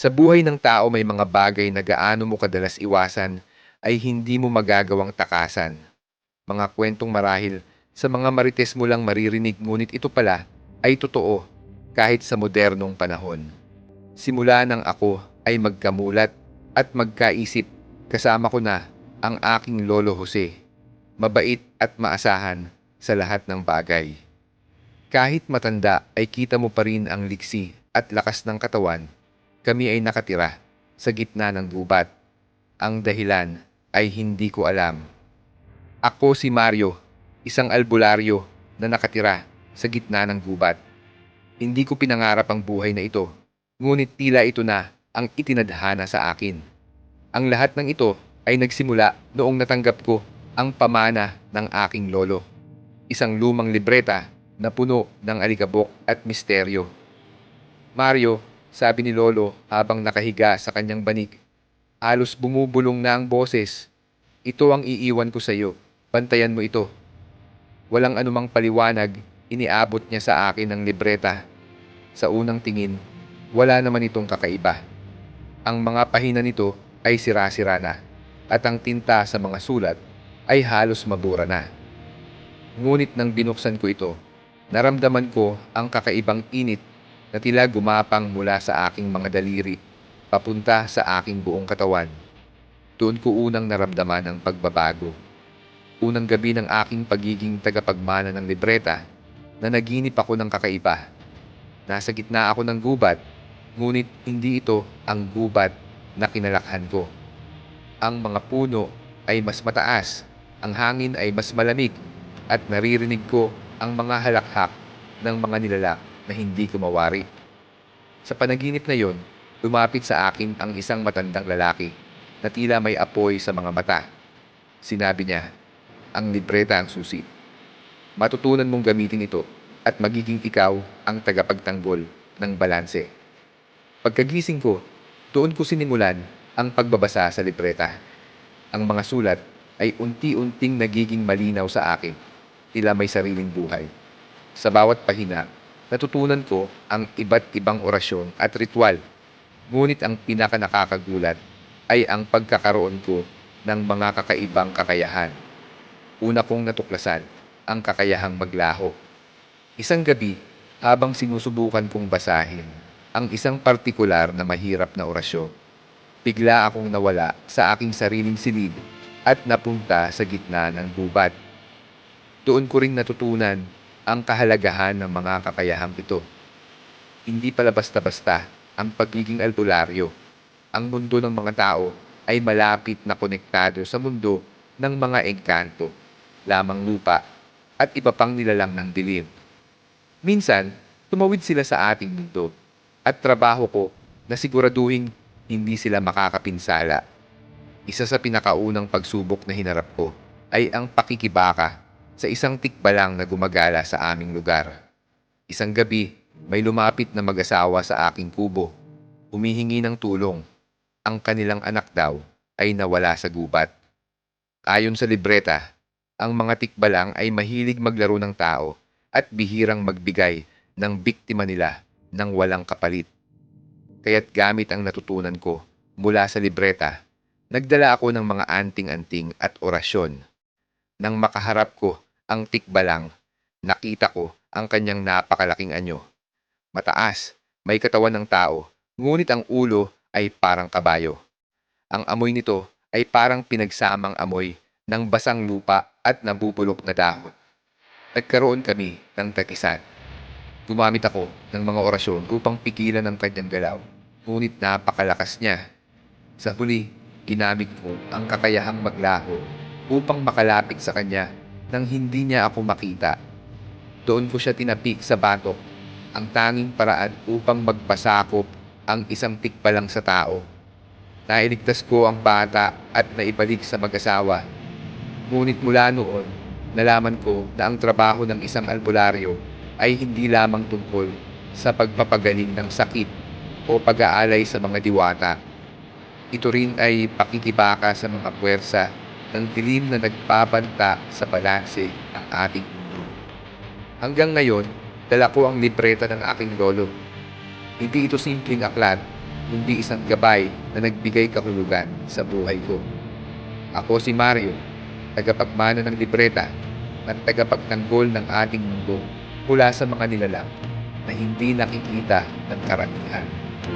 Sa buhay ng tao may mga bagay na gaano mo kadalas iwasan ay hindi mo magagawang takasan. Mga kwentong marahil sa mga marites mo lang maririnig ngunit ito pala ay totoo kahit sa modernong panahon. Simula nang ako ay magkamulat at magkaisip kasama ko na ang aking lolo Jose. Mabait at maasahan sa lahat ng bagay. Kahit matanda ay kita mo pa rin ang liksi at lakas ng katawan, kami ay nakatira sa gitna ng gubat. Ang dahilan ay hindi ko alam. Ako si Mario, isang albularyo na nakatira sa gitna ng gubat. Hindi ko pinangarap ang buhay na ito, ngunit tila ito na ang itinadhana sa akin. Ang lahat ng ito ay nagsimula noong natanggap ko ang pamana ng aking lolo. Isang lumang libreta na puno ng alikabok at misteryo. Mario, sabi ni Lolo habang nakahiga sa kanyang banig. Halos bumubulong na ang boses. Ito ang iiwan ko sa iyo. Bantayan mo ito. Walang anumang paliwanag, iniabot niya sa akin ang libreta. Sa unang tingin, wala naman itong kakaiba. Ang mga pahina nito ay sira-sira na at ang tinta sa mga sulat ay halos mabura na. Ngunit nang binuksan ko ito, naramdaman ko ang kakaibang init na tila gumapang mula sa aking mga daliri papunta sa aking buong katawan. Doon ko unang naramdaman ang pagbabago. Unang gabi ng aking pagiging tagapagmana ng libreta na naginip ako ng kakaiba. Nasa gitna ako ng gubat, ngunit hindi ito ang gubat na kinalakhan ko. Ang mga puno ay mas mataas, ang hangin ay mas malamig, at naririnig ko ang mga halakhak ng mga nilalak na hindi ko mawari. Sa panaginip na yon, lumapit sa akin ang isang matandang lalaki na tila may apoy sa mga mata. Sinabi niya, ang libreta ang susi. Matutunan mong gamitin ito at magiging ikaw ang tagapagtanggol ng balanse. Pagkagising ko, doon ko sinimulan ang pagbabasa sa libreta. Ang mga sulat ay unti-unting nagiging malinaw sa akin, tila may sariling buhay. Sa bawat pahina, natutunan ko ang iba't ibang orasyon at ritual. Ngunit ang pinaka nakakagulat ay ang pagkakaroon ko ng mga kakaibang kakayahan. Una kong natuklasan ang kakayahang maglaho. Isang gabi, habang sinusubukan kong basahin ang isang partikular na mahirap na orasyon, bigla akong nawala sa aking sariling silid at napunta sa gitna ng gubat. Doon ko ring natutunan ang kahalagahan ng mga kakayahang ito. Hindi pala basta-basta ang pagiging albularyo. Ang mundo ng mga tao ay malapit na konektado sa mundo ng mga engkanto, lamang lupa, at iba pang nilalang ng dilim. Minsan, tumawid sila sa ating mundo at trabaho ko na siguraduhin hindi sila makakapinsala. Isa sa pinakaunang pagsubok na hinarap ko ay ang pakikibaka sa isang tikbalang na gumagala sa aming lugar. Isang gabi, may lumapit na mag-asawa sa aking kubo. Humihingi ng tulong. Ang kanilang anak daw ay nawala sa gubat. Ayon sa libreta, ang mga tikbalang ay mahilig maglaro ng tao at bihirang magbigay ng biktima nila ng walang kapalit. Kaya't gamit ang natutunan ko mula sa libreta, nagdala ako ng mga anting-anting at orasyon. Nang makaharap ko ang tikbalang, nakita ko ang kanyang napakalaking anyo. Mataas, may katawan ng tao, ngunit ang ulo ay parang kabayo. Ang amoy nito ay parang pinagsamang amoy ng basang lupa at nabubulok na dahon. Nagkaroon kami ng takisan. Gumamit ako ng mga orasyon upang pigilan ang kanyang galaw, ngunit napakalakas niya. Sa huli, ginamit ko ang kakayahang maglaho upang makalapit sa kanya nang hindi niya ako makita. Doon ko siya tinapik sa batok, ang tanging paraan upang magpasakop ang isang tikbalang sa tao. Nailigtas ko ang bata at naibalik sa mag-asawa. Ngunit mula noon, nalaman ko na ang trabaho ng isang albularyo ay hindi lamang tungkol sa pagpapagaling ng sakit o pag-aalay sa mga diwata. Ito rin ay pakikibaka sa mga puwersa ng dilim na nagpapanta sa balanse ng ating mundo. Hanggang ngayon, dala ko ang libreta ng aking lolo. Hindi ito simpleng aklat, kundi isang gabay na nagbigay kahulugan sa buhay ko. Ako si Mario, tagapagmana ng libreta at tagapagtanggol ng ating mundo mula sa mga nilalang na hindi nakikita ng karamihan.